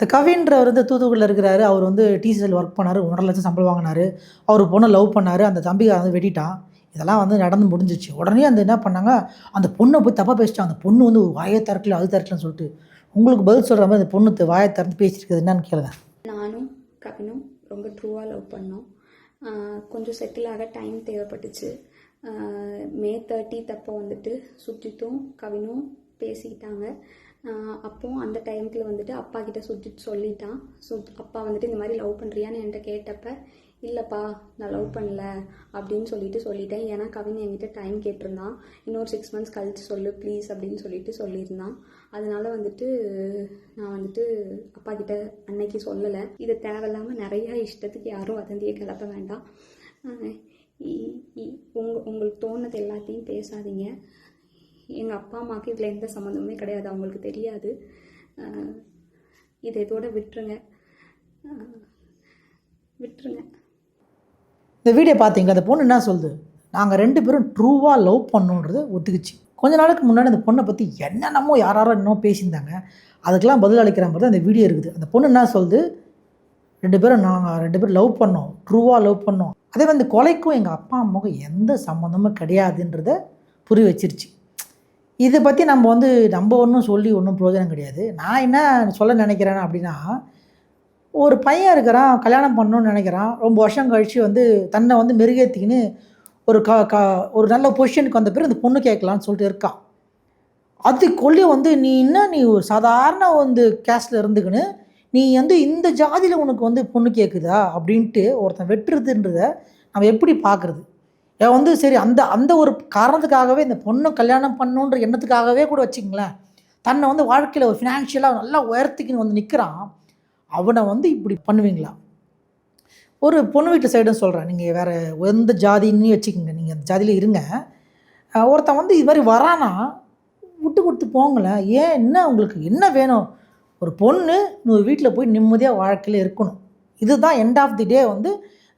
இந்த கவின்றவர் வந்து தூத்துக்குடியில் இருக்கிறாரு. அவர் வந்து டிசிஎல் ஒர்க் பண்ணார். ஒன்றரை லட்சம் சம்பளம் வாங்கினாரு. அவர் பொண்ணை லவ் பண்ணார். அந்த தம்பிக்கு வந்து வெட்டிட்டான். இதெல்லாம் வந்து நடந்து முடிஞ்சிச்சு. உடனே அந்த என்ன பண்ணாங்க? அந்த பொண்ணை போய் தப்பாக பேசிட்டான். அந்த பொண்ணு வந்து வாயை திறக்கல அது திறக்கலன்னு சொல்லிட்டு. உங்களுக்கு பதில் சொல்கிற மாதிரி அந்த பொண்ணு வாயை திறந்து பேசியிருக்குது என்னன்னு கேளுங்க. நானும் கவினும் ரொம்ப ட்ரூவாக லவ் பண்ணோம். கொஞ்சம் செட்டில் ஆக டைம் தேவைப்பட்டுச்சு. மே தேர்ட்டி தப்போ வந்துட்டு சுஜித்தும் கவினும் பேசிக்கிட்டாங்க. அப்போது அப்போ அந்த டைமுக்குள்ள வந்துட்டு அப்பா கிட்ட சுஜித் சொல்லிட்டான். சு அப்பா வந்துட்டு இந்த மாதிரி லவ் பண்ணுறியான்னு என்கிட்ட கேட்டப்ப இல்லைப்பா நான் லவ் பண்ணல அப்படின்னு சொல்லிட்டு சொல்லிட்டேன். ஏன்னா கவின் என்கிட்ட டைம் கேட்டிருந்தான். இன்னொரு சிக்ஸ் மந்த்ஸ் கழித்து சொல்லு ப்ளீஸ் அப்படின்னு சொல்லிட்டு சொல்லியிருந்தான். அதனால வந்துட்டு நான் வந்துட்டு அப்பா கிட்ட அன்னைக்கு சொல்லலை. இது தேவையில்லாமல் நிறையா இஷ்டத்துக்கு யாரும் வதந்தியை கிளப்ப வேண்டாம். இ- இ- உங்க உங்களுக்கு தோணுது எல்லாத்தையும் பேசாதீங்க. எங்கள் அப்பா அம்மாவுக்கு இதில் எந்த சம்மந்தமுமே கிடையாது. அவங்களுக்கு தெரியாது. இதை இதோட விட்டுருங்க. விட்டுருங்க. இந்த வீடியோ பார்த்தீங்களா அந்த பொண்ணு என்ன சொல்லுது? நாங்கள் ரெண்டு பேரும் ட்ரூவாக லவ் பண்ணுன்றது ஒத்துக்குச்சு. கொஞ்ச நாளுக்கு முன்னாடி அந்த பொண்ணை பற்றி என்னென்னமோ யாராரோ இன்னும் பேசியிருந்தாங்க. அதுக்கெல்லாம் பதில் அளிக்கிற மாதிரி தான் அந்த வீடியோ இருக்குது. அந்த பொண்ணு என்ன சொல்லுது? ரெண்டு பேரும் நாங்கள் ரெண்டு பேரும் லவ் பண்ணோம். ட்ரூவாக லவ் பண்ணோம். அதே வந்து கொலைக்கும் எங்கள் அப்பா அம்மாவுக்கும் எந்த சம்மந்தமும் கிடையாதுன்றத புரிய வச்சிருச்சு. இதை பற்றி நம்ம வந்து நம்ம ஒன்றும் சொல்லி ஒன்றும் பிரயோஜனம் கிடையாது. நான் என்ன சொல்ல நினைக்கிறேன் அப்படின்னா ஒரு பையன் இருக்கிறான் கல்யாணம் பண்ணணும்னு நினைக்கிறான் ரொம்ப வருஷம் கழித்து வந்து தன்னை வந்து மெருகேற்றிக்கின்னு ஒரு க க ஒரு நல்ல பொசிஷனுக்கு வந்த பிறகு அந்த பொண்ணு கேட்கலான்னு சொல்லிட்டு இருக்கான். அதுக்குள்ளே வந்து நீ என்ன நீ ஒரு சாதாரண வந்து கேஸ்டில் இருந்துக்கின்னு நீ வந்து இந்த ஜாதியில் உனக்கு வந்து பொண்ணு கேட்குதா அப்படின்ட்டு ஒருத்தன் வெட்டுறதுன்றத நம்ம எப்படி பார்க்குறது வந்து சரி அந்த அந்த ஒரு காரணத்துக்காகவே இந்த பொண்ணு கல்யாணம் பண்ணணுன்ற எண்ணத்துக்காகவே கூட வச்சுங்களேன் தன்னை வந்து வாழ்க்கையில் ஒரு ஃபினான்ஷியலாக நல்லா உயர்த்திக்கின்னு வந்து நிற்கிறான் அவனை வந்து இப்படி பண்ணுவீங்களா? ஒரு பொண்ணு வீட்டு சைடும் சொல்கிறேன் நீங்கள் வேறு எந்த ஜாதின்னு வச்சுக்கோங்க. நீங்கள் அந்த ஜாதியில் இருங்க. ஒருத்தன் வந்து இது மாதிரி வரானா விட்டு கொடுத்து போங்களேன். ஏன் என்ன உங்களுக்கு என்ன வேணும்? ஒரு பொண்ணு நூறு வீட்டில் போய் நிம்மதியாக வாழ்க்கையில் இருக்கணும். இதுதான் எண்ட் ஆஃப் தி டே வந்து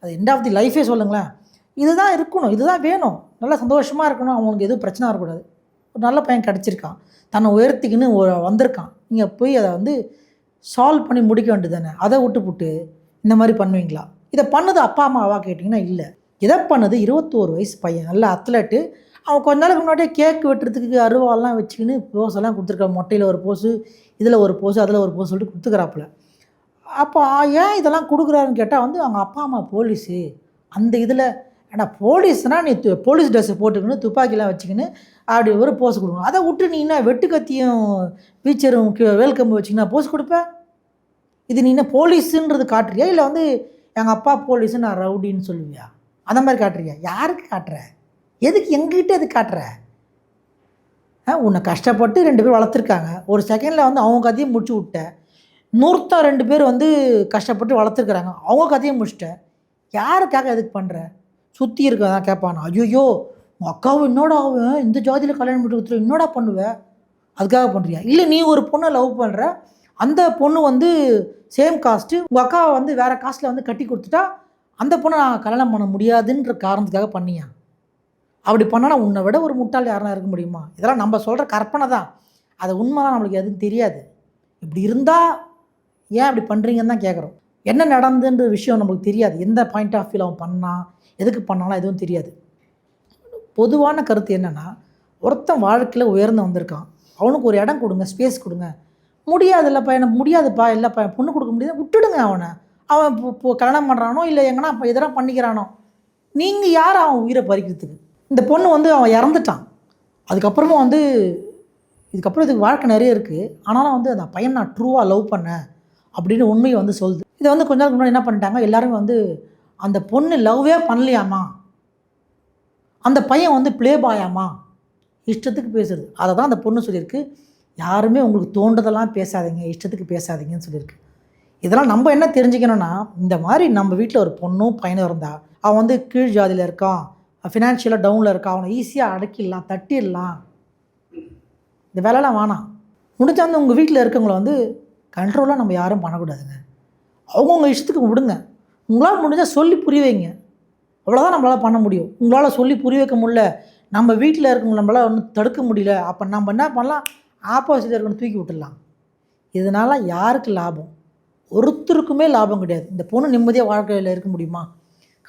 அது எண்ட் ஆஃப் தி லைஃபே சொல்லுங்களேன். இதுதான் இருக்கணும் இதுதான் வேணும். நல்லா சந்தோஷமாக இருக்கணும் அவனுக்கு எதுவும் பிரச்சனை வரக்கூடாது. ஒரு நல்ல பையன் கிடச்சிருக்கான். தன்னை உயர்த்திக்கின்னு வந்திருக்கான். நீங்கள் போய் அதை வந்து சால்வ் பண்ணி முடிக்க வேண்டியது தானே அதை விட்டு புட்டு இந்த மாதிரி பண்ணுவீங்களா? இதை பண்ணுது அப்பா அம்மாவா கேட்டிங்கன்னா இல்லை. இதை பண்ணுது இருபத்தோரு வயசு பையன். நல்ல அத்லெட்டு அவன் கொஞ்ச நாளுக்கு முன்னாடியே கேக் வெட்டுறதுக்கு அருவாலாம் வச்சுக்கின்னு போஸ் எல்லாம் கொடுத்துருக்கான் மொட்டையில் ஒரு போஸு இதில் ஒரு போஸு அதில் ஒரு போஸ் சொல்லிட்டு கொடுத்துக்கிறாப்புல. அப்போ ஏன் இதெல்லாம் கொடுக்குறாருன்னு கேட்டால் வந்து அவங்க அப்பா அம்மா போலீஸு அந்த இதில் ஆனால் போலீஸ்னால் நீ போலீஸ் ட்ரெஸ்ஸை போட்டுக்கின்னு துப்பாக்கிலாம் வச்சுக்கின்னு அப்படி ஒரு போஸ் கொடுக்கணும். அதை விட்டு நீ என்ன வெட்டுக்கத்தியும் பீச்சரும் வேல்கம்பு வச்சுக்கினா போஸ் கொடுப்பேன் இது நீ என்ன போலீஸுன்றது காட்டுறியா? இல்லை வந்து எங்கள் அப்பா போலீஸு நான் ரவுடின்னு சொல்லுவியா? அந்த மாதிரி காட்டுறியா? யாருக்கு காட்டுற? எதுக்கு எங்ககிட்ட எதுக்கு காட்டுற? ஆ, உன்னை கஷ்டப்பட்டு ரெண்டு பேர் வளர்த்துருக்காங்க. ஒரு செகண்டில் வந்து அவங்க கதையை முடிச்சு விட்டேன் நூறுத்தா ரெண்டு பேர் வந்து கஷ்டப்பட்டு வளர்த்துருக்குறாங்க. அவங்க கதையை முடிச்சிட்டேன் யாருக்காக எதுக்கு பண்ணுற சுற்றி இருக்கதான் கேட்பான் ஐயோ உங்கள் அக்காவும் என்னோட ஆகும் இந்த ஜாதியில் கல்யாணம் பண்ணி கொடுத்துரு என்னடா பண்ணுவ? அதுக்காக பண்ணுறியா இல்லை நீ ஒரு பொண்ணை லவ் பண்ணுற அந்த பொண்ணு வந்து சேம் காஸ்ட்டு உங்கள் அக்காவை வந்து வேறு காஸ்ட்டில் வந்து கட்டி கொடுத்துட்டா அந்த பொண்ணை நான் கல்யாணம் பண்ண முடியாதுன்ற காரணத்துக்காக பண்ணியா? அப்படி பண்ணனா உன்னை விட ஒரு முட்டாள் யாரெல்லாம் இருக்க முடியுமா? இதெல்லாம் நம்ம சொல்கிற கற்பனை தான். அது உண்மைதான் நம்மளுக்கு எதுவும் தெரியாது. இப்படி இருந்தால் ஏன் அப்படி பண்ணுறீங்கன்னு தான் கேட்குறோம் என்ன நடந்துன்ற விஷயம் நம்மளுக்கு தெரியாது. எந்த பாயிண்ட் ஆஃப் வியூவில் அவன் பண்ணான் எதுக்கு பண்ணாலும் எதுவும் தெரியாது. பொதுவான கருத்து என்னென்னா ஒருத்தன் வாழ்க்கையில் உயர்ந்து வந்திருக்கான். அவனுக்கு ஒரு இடம் கொடுங்க ஸ்பேஸ் கொடுங்க. முடியாதுல்லப்பா எனக்கு முடியாதுப்பா இல்லைப்பா பொண்ணு கொடுக்க முடியாது. விட்டுடுங்க அவனை. அவன் இப்போ கல்யாணம் பண்ணுறானோ இல்லை எங்கன்னா இப்போ எதனா பண்ணிக்கிறானோ. நீங்கள் யார் அவன் உயிரை பறிக்கிறதுக்கு? இந்த பொண்ணு வந்து அவன் இறந்துட்டான். அதுக்கப்புறமா வந்து இதுக்கப்புறம் இதுக்கு வாழ்க்கை நிறைய இருக்குது ஆனாலும் வந்து அந்த பையன் நான் ட்ரூவாக லவ் பண்ணேன் அப்படின்னு உண்மையை வந்து சொல்லுது. இதை வந்து கொஞ்ச நாளுக்கு முன்னாடி என்ன பண்ணிட்டாங்க? எல்லோரும் வந்து அந்த பொண்ணு லவ்வே பண்ணலையாமா? அந்த பையன் வந்து ப்ளே பாயாமா இஷ்டத்துக்கு பேசுறது. அதை தான் அந்த பொண்ணு சொல்லியிருக்கு. யாருமே உங்களுக்கு தோன்றதெல்லாம் பேசாதீங்க இஷ்டத்துக்கு பேசாதீங்கன்னு சொல்லியிருக்கு. இதெல்லாம் நம்ம என்ன தெரிஞ்சுக்கணும்னா இந்த மாதிரி நம்ம வீட்டில் ஒரு பொண்ணும் பையனும் இருந்தால் அவன் வந்து கீழ் ஜாதியில் இருக்கான் ஃபினான்ஷியலாக டவுனில் இருக்கான் அவனை ஈஸியாக அடக்கிடலாம் தட்டிடலாம். இந்த வேலைலாம் வேணாம். முடிஞ்சா வந்து உங்கள் வீட்டில் இருக்கவங்கள வந்து கண்ட்ரோலாக நம்ம யாரும் பண்ணக்கூடாதுங்க. அவங்கவுங்க இஷ்டத்துக்கு விடுங்க. உங்களால் முடிஞ்சால் சொல்லி புரிய வைங்க. அவ்வளோதான் நம்மளால் பண்ண முடியும். உங்களால் சொல்லி புரிய வைக்க முடியல. நம்ம வீட்டில் இருக்கவங்க நம்மளால் ஒன்றும் தடுக்க முடியல. அப்போ நம்ம என்ன பண்ணலாம்? ஆப்போசிட்டில் இருக்கணும் தூக்கி விட்டுடலாம். இதனால் யாருக்கு லாபம்? ஒருத்தருக்குமே லாபம் கிடையாது. இந்த பொண்ணு நிம்மதியாக வாழ்க்கையில் இருக்க முடியுமா?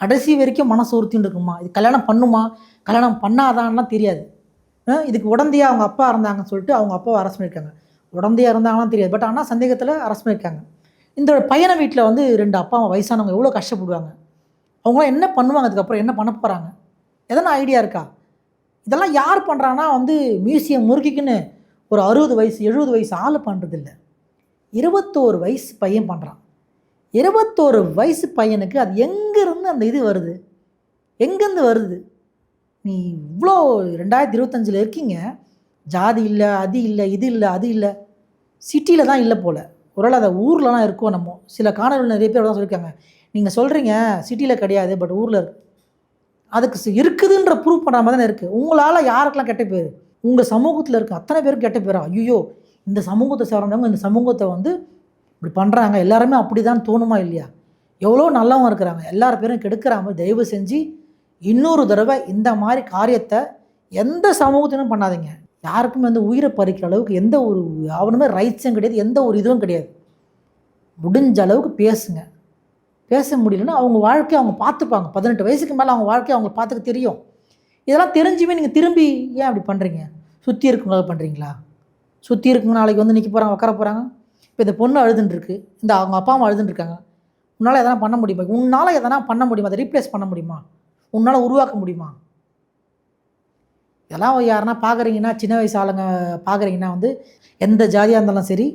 கடைசி வரைக்கும் மனசு உறுத்தின்னு இருக்குமா? இது கல்யாணம் பண்ணுமா? கல்யாணம் பண்ணாதான்லாம் தெரியாது. இதுக்கு உடந்தையாக அவங்க அப்பா இருந்தாங்கன்னு சொல்லிட்டு அவங்க அப்பாவை அரசு பண்ணியிருக்காங்க. உடந்தையாக இருந்தாங்களாம் தெரியாது. பட் ஆனால் சந்தேகத்தில் அரசு பண்ணியிருக்காங்க. இந்த பையனை வீட்டில் வந்து ரெண்டு அப்பா அம்மா வயசானவங்க எவ்வளோ கஷ்டப்படுவாங்க? அவங்களாம் என்ன பண்ணுவாங்க? அதுக்கப்புறம் என்ன பண்ண போகிறாங்க எதனா ஐடியா இருக்கா? இதெல்லாம் யார் பண்ணுறாங்கன்னா வந்து மியூசியம் முறுக்கிக்குன்னு ஒரு அறுபது வயசு எழுபது வயசு ஆள் பண்ணுறதில்ல இருபத்தோரு வயசு பையன் பண்ணுறான் இருபத்தோரு வயசு பையனுக்கு அது எங்கேருந்து அந்த இது வருது? எங்கேருந்து வருது? நீ இவ்வளோ ரெண்டாயிரத்தி இருபத்தஞ்சில் இருக்கீங்க. ஜாதி இல்லை அது இல்லை இது இல்லை அது இல்லை. சிட்டியில் தான் இல்லை போல். ஒருவேளை அதை ஊர்லலாம் இருக்கும் நம்ம சில காணொலிகள் நிறைய பேர் தான் சொல்லியிருக்காங்க. நீங்கள் சொல்கிறீங்க சிட்டியில் கிடையாது பட் ஊரில் இருக்கு. அதுக்கு இருக்குதுன்ற ப்ரூவ் பண்ணுற மாதிரி தானே இருக்குது உங்களால் யாருக்கெல்லாம் கெட்ட பேர்? உங்கள் சமூகத்தில் இருக்க அத்தனை பேருக்கு கெட்ட பேரா? ஐயோ இந்த சமூகத்தை சார்ந்தவங்க இந்த சமூகத்தை வந்து இப்படி பண்ணுறாங்க எல்லாருமே அப்படி தான் தோணுமா இல்லையா? எவ்வளோ நல்லவங்க இருக்கிறாங்க. எல்லார் பேரும் கெடுக்கிறாம தயவு செஞ்சு இன்னொரு தடவை இந்த மாதிரி காரியத்தை எந்த சமூகத்திலும் பண்ணாதீங்க. யாருக்குமே வந்து உயிரை பறிக்கிற அளவுக்கு எந்த ஒரு அவனுமே ரைட்ஸும் கிடையாது எந்த ஒரு இதுவும் கிடையாது. முடிஞ்ச அளவுக்கு பேசுங்க. பேச முடியலன்னா அவங்க வாழ்க்கையை அவங்க பார்த்துப்பாங்க. பதினெட்டு வயசுக்கு மேலே அவங்க வாழ்க்கையை அவங்க பார்த்துக்க தெரியும். இதெல்லாம் தெரிஞ்சுமே நீங்கள் திரும்பி ஏன் அப்படி பண்ணுறீங்க சுற்றி இருக்கவங்களாக பண்ணுறீங்களா சுற்றி இருக்கவங்க நாளைக்கு வந்து நிற்க போகிறாங்க உட்கார போகிறாங்க இப்போ இந்த பொண்ணு அழுதுன்ருக்கு இந்த அவங்க அப்பா அம்மா உன்னால் எதனா பண்ண முடியுமா? உன்னால் எதனா பண்ண முடியுமா? அதை ரீப்ளேஸ் பண்ண முடியுமா? உன்னால் உருவாக்க முடியுமா? இதெல்லாம் யாருன்னா பார்க்குறீங்கன்னா சின்ன வயசு ஆளுங்க பார்க்குறீங்கன்னா வந்து எந்த ஜாதியாக இருந்தாலும் சரி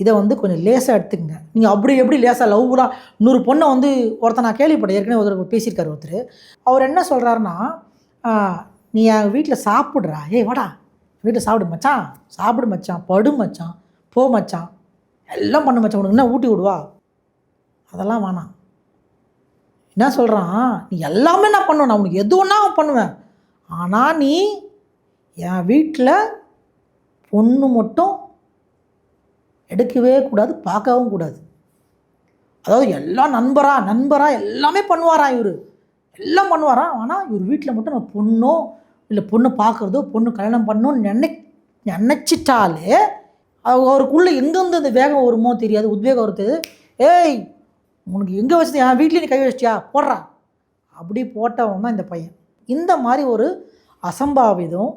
இதை வந்து கொஞ்சம் லேசாக எடுத்துக்கங்க. நீங்கள் அப்படி எப்படி லேசாக லவ்லாம் நூறு பொண்ணை வந்து ஒருத்தர் நான் கேள்விப்பட்டேன். ஏற்கனவே ஒருத்தர் பேசியிருக்காரு ஒருத்தர். அவர் என்ன சொல்கிறாருன்னா நீ என் வீட்டில் சாப்பிட்றா. ஏய் வாடா வீட்டில் சாப்பிடு மச்சான். சாப்பிடு மச்சான். படு மச்சான். போ மச்சான். எல்லாம் பண்ண மச்சான். உனக்கு என்ன ஊட்டி விடுவா. அதெல்லாம் வேணாம். என்ன சொல்கிறான் நீ எல்லாமே நான் பண்ணுவேன். நான் உனக்கு எது ஒன்றா பண்ணுவேன். ஆனால் நீ என் வீட்டில் பொண்ணு மட்டும் எடுக்கவே கூடாது பார்க்கவும் கூடாது. அதாவது எல்லாம் நண்பரா நண்பரா எல்லாமே பண்ணுவாரா இவர்? எல்லாம் பண்ணுவாரா? ஆனால் இவர் வீட்டில் மட்டும் நான் பொண்ணோ இல்லை பொண்ணு பார்க்குறதோ பொண்ணு கல்யாணம் பண்ணணும்னு நினை நினச்சிட்டாலே அவருக்குள்ளே எங்கேருந்து அந்த வேகம் வருமோ தெரியாது உத்வேகம் வருது ஏய் உனக்கு எங்கே வச்சது என் வீட்லேயே நீ கை வச்சிட்டியா? போடுறா. அப்படி போட்டவன் தான் இந்த பையன். இந்த மாதிரி ஒரு அசம்பாவிதம்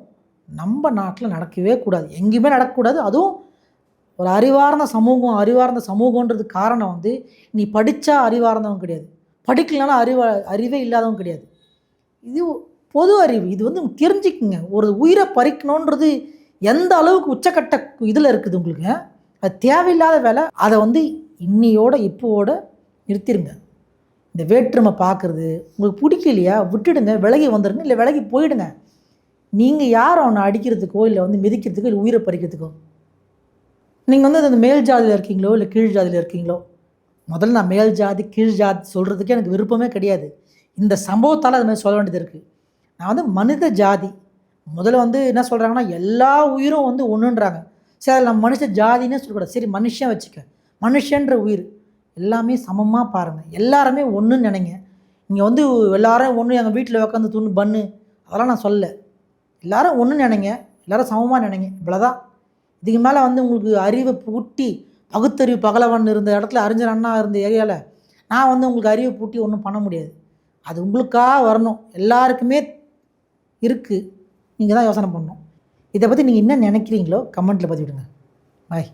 நம்ம நாட்டில் நடக்கவே கூடாது. எங்கேயுமே நடக்கக்கூடாது. அதுவும் ஒரு அறிவார்ந்த சமூகம் அறிவார்ந்த சமூகன்றது காரணம் வந்து நீ படித்தா அறிவார்ந்தவன் கிடையாது. படிக்கலனா அறிவ அறிவே இல்லாதவன் கிடையாது. இது பொது அறிவு. இது வந்து தெரிஞ்சுக்குங்க. ஒரு உயிரை பறிக்கணுன்றது எந்த அளவுக்கு உச்சக்கட்ட இதில் இருக்குது உங்களுக்கு? அது தேவையில்லாத வேலை. அதை வந்து இன்னியோட இப்போவோட நிறுத்திடுங்க இந்த வேற்றுமை பார்க்குறது உங்களுக்கு பிடிக்கலையா? விட்டுடுங்க. விலகி வந்துடுங்க இல்லை விலகி போயிடுங்க. நீங்கள் யார் அவனை அடிக்கிறதுக்கோ இல்லை வந்து மிதிக்கிறதுக்கோ இல்லை உயிரை பறிக்கிறதுக்கோ? நீங்கள் வந்து அந்த மேல் ஜாதியில் இருக்கீங்களோ இல்லை கீழ் ஜாதியில் இருக்கீங்களோ? முதல்ல நான் மேல் ஜாதி கீழ் ஜாதி சொல்கிறதுக்கே எனக்கு விருப்பமே கிடையாது. இந்த சம்பவத்தால் அது மாதிரி சொல்ல வேண்டியது இருக்குது நான் வந்து மனித ஜாதி. முதல்ல வந்து என்ன சொல்கிறாங்கன்னா எல்லா உயிரும் வந்து ஒன்றுன்றாங்க சரி அதில் நம்ம மனுஷ ஜாதின்னே சொல்லக்கூடாது. சரி மனுஷன் வச்சுக்க. மனுஷன்ற உயிர். எல்லாமே சமமாக பாருங்கள் எல்லாருமே ஒன்றுன்னு நினைங்க. இங்கே வந்து எல்லாரும் ஒன்று எங்கள் வீட்டில் உட்காந்து துணு பண்ணு அதெல்லாம் நான் சொல்ல எல்லாரும் ஒன்று நினைங்க. எல்லாரும் சமமாக நினைங்க. இவ்வளோதான் இதுக்கு மேலே வந்து உங்களுக்கு அறிவை பூட்டி பகுத்தறிவு பகலவன் இருந்த இடத்துல அறிஞர் அண்ணா இருந்த ஏரியாவில் நான் வந்து உங்களுக்கு அறிவை பூட்டி ஒன்றும் பண்ண முடியாது. அது உங்களுக்காக வரணும். எல்லாருக்குமே இருக்குது நீங்கள் தான் யோசனை பண்ணணும். இதை பற்றி நீங்கள் என்ன நினைக்கிறீங்களோ கமெண்ட்டில் பதிவிடுங்க. பாய்